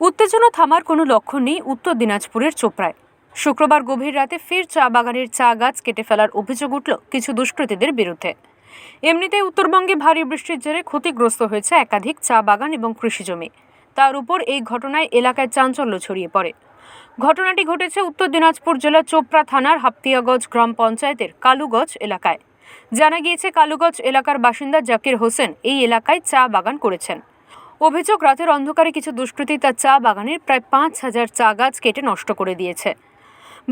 উত্তেজনা থামার কোনো লক্ষণ নেই উত্তর দিনাজপুরের চোপড়ায়। শুক্রবার গভীর রাতে ফের চা বাগানের চা গাছ কেটে ফেলার অভিযোগ উঠল কিছু দুষ্কৃতীদের বিরুদ্ধে। এমনিতেই উত্তরবঙ্গে ভারী বৃষ্টির জেরে ক্ষতিগ্রস্ত হয়েছে একাধিক চা বাগান এবং কৃষিজমি তার উপর এই ঘটনায় এলাকায় চাঞ্চল্য ছড়িয়ে পড়ে। ঘটনাটি ঘটেছে উত্তর দিনাজপুর জেলার চোপড়া থানার হাপ্তিয়াগঞ্জ গ্রাম পঞ্চায়েতের কালুগঞ্জ এলাকায়। জানা গিয়েছে, কালুগঞ্জ এলাকার বাসিন্দা জাকির হোসেন এই এলাকায় চা বাগান করেছেন। অভিযোগ রাতের অন্ধকারে কিছু দুষ্কৃতী তার চা বাগানের প্রায় পাঁচ হাজার চা গাছ কেটে নষ্ট করে দিয়েছে।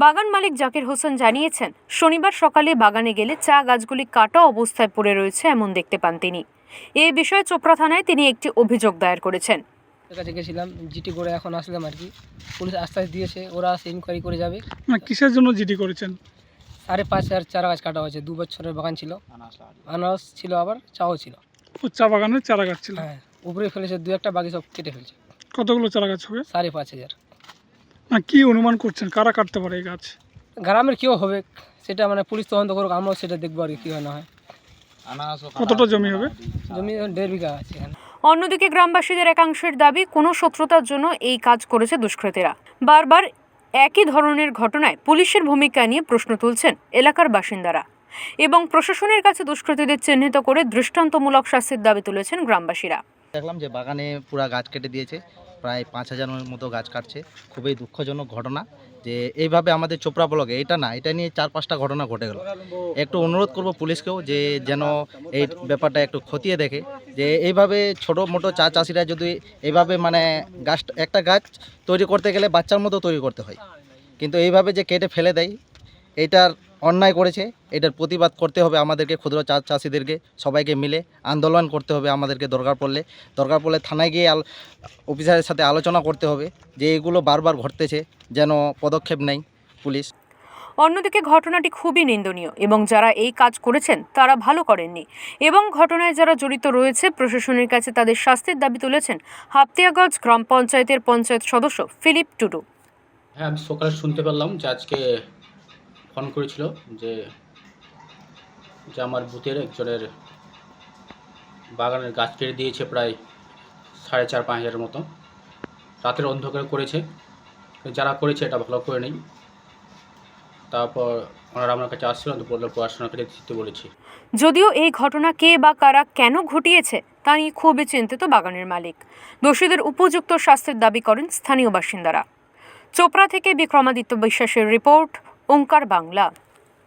বাগান মালিক জাকির হোসেন জানিয়েছেন শনিবার সকালে বাগানে গেলে চা গাছগুলি কাটা অবস্থায় পড়ে রয়েছে এমন দেখতে পান তিনি। এ বিষয়ে চোপড়া থানায় তিনি একটি অভিযোগ দায়ের করেছেন। কাছে গেছিলাম জিটি করে এখন আসলাম আর কি। পুলিশ আশ্বাস দিয়েছে ওরা আসে ইনকোয়ারি করে যাবে। মানে কিসের জন্য জিডি করেছেন? সাড়ে পাঁচ হাজার চারা গাছ কাটা হয়েছে দু বছরের বাগান ছিল। আনারস ছিল আবার চাও ছিল। চা বাগানের চারা গাছ ছিল? হ্যাঁ। উপরে ফেলেছে দু একটা বাকি সব কেটে ফেলছে। কতগুলো চারা গাছ হবে? সাড়ে পাঁচ হাজার। না কি অনুমান করছেন? কারা কাটতে পারে এই গাছ? গ্রামের কেউ হবে সেটা মানে পুলিশ তদন্ত করুক আমরাও সেটা দেখব আর কি কী হয় না হয়। কতটা জমি হবে? জমি দেড় বিঘা আছে এখানে। অন্যদিকে গ্রামবাসীদের একাংশের দাবি কোনো শত্রুতার জন্য এই কাজ করেছে দুষ্কৃতীরা। বারবার একই ধরনের ঘটনায় পুলিশের ভূমিকা নিয়ে প্রশ্ন তুলছেন এলাকার বাসিন্দারা। এবং প্রশাসনের কাছে দুষ্কৃতীদের চিহ্নিত করে দৃষ্টান্তমূলক শাস্তির দাবি তুলেছেন গ্রামবাসীরা। দেখলাম যে বাগানে পুরা গাছ কেটে দিয়েছে, প্রায় পাঁচ হাজারের মতো গাছ কাটছে। খুবই দুঃখজনক ঘটনা যে এইভাবে আমাদের চোপড়া ব্লকে, এটা না, এটা নিয়ে চার পাঁচটা ঘটনা ঘটে গেল। একটু অনুরোধ করব পুলিশকেও যে যেন এই ব্যাপারটা একটু খতিয়ে দেখে, যে এইভাবে ছোটো মোটো চা চাষিরা যদি এইভাবে মানে গাছ, একটা গাছ তৈরি করতে গেলে বাচ্চার মতো তৈরি করতে হয়। কিন্তু এইভাবে যে কেটে ফেলে দেয় এটার অন্যায় করেছে এটার প্রতিবাদ করতে হবে আমাদেরকে ক্ষুদ্র চা চাষিদেরকে সবাইকে মিলে আন্দোলন করতে হবে আমাদেরকে দরকার পড়লে। দরকার পড়লে থানায় গিয়ে আল অফিসারের সাথে আলোচনা করতে হবে যে এগুলো বারবার ঘটতেছে যেন পদক্ষেপ নেয় পুলিশ। অন্যদিকে ঘটনাটি খুবই নিন্দনীয় এবং যারা এই কাজ করেছেন তারা ভালো করেননি। এবং ঘটনায় যারা জড়িত রয়েছে প্রশাসনের কাছে তাদের শাস্তির দাবি তুলেছেন হাপ্তিয়াগঞ্জ গ্রাম পঞ্চায়েতের পঞ্চায়েত সদস্য ফিলিপ টুডু। হ্যাঁ আমি সকালে শুনতে পারলাম যে আজকে ফোন করেছিল যে যে আমার বুথের একজনের বাগানের গাছ কেটে দিয়েছে প্রায় সাড়ে চার, পাঁচ হাজারের মতো। রাতের অন্ধকারে করেছে। যারা করেছে এটা ভালো করে নেই। তারপর ওনারা আমার কাছে আসছিলেন তো বলল পড়াশোনা করে দিতে বলেছি। যদিও এই ঘটনা কে বা কারা কেন ঘটিয়েছে, তা নিয়ে খুবই চিন্তিত বাগানের মালিক। দোষীদের উপযুক্ত শাস্তির দাবি করেন স্থানীয় বাসিন্দারা। চোপড়া থেকে বিক্রমাদিত্য বিশ্বাসের রিপোর্ট ওঙ্কার বাংলা।